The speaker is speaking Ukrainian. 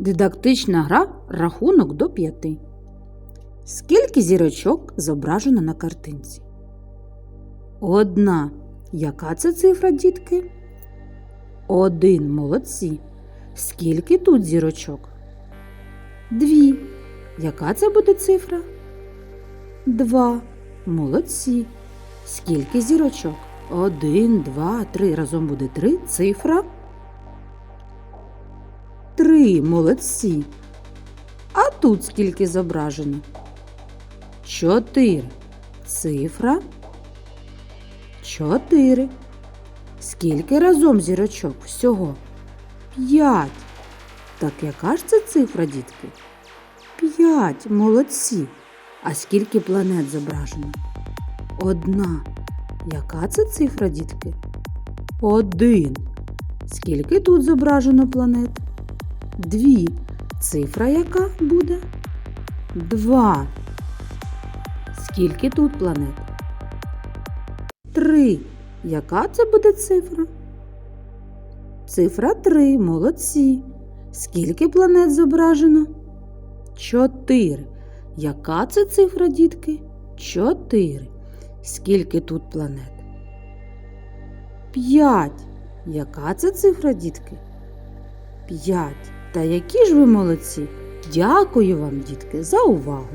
Дидактична гра рахунок до п'яти. Скільки зірочок зображено на картинці? Одна. Яка це цифра, дітки? Один. Молодці. Скільки тут зірочок? Дві. Яка це буде цифра? Два. Молодці. Скільки зірочок? Один, два, три. Разом буде три. Цифра. Три. Молодці. А тут скільки зображено? Чотири. Цифра. Чотири. Скільки разом зірочок всього? П'ять. Так яка ж це цифра, дітки? П'ять. Молодці. А скільки планет зображено? Одна. Яка це цифра, дітки? Один. Скільки тут зображено планет? Дві. Цифра яка буде? Два. Скільки тут планет? Три. Яка це буде цифра? Цифра три. Молодці. Скільки планет зображено? Чотири. Яка це цифра, дітки? Чотири. Скільки тут планет? П'ять. Яка це цифра, дітки? П'ять. Та які ж ви молодці! Дякую вам, дітки, за увагу!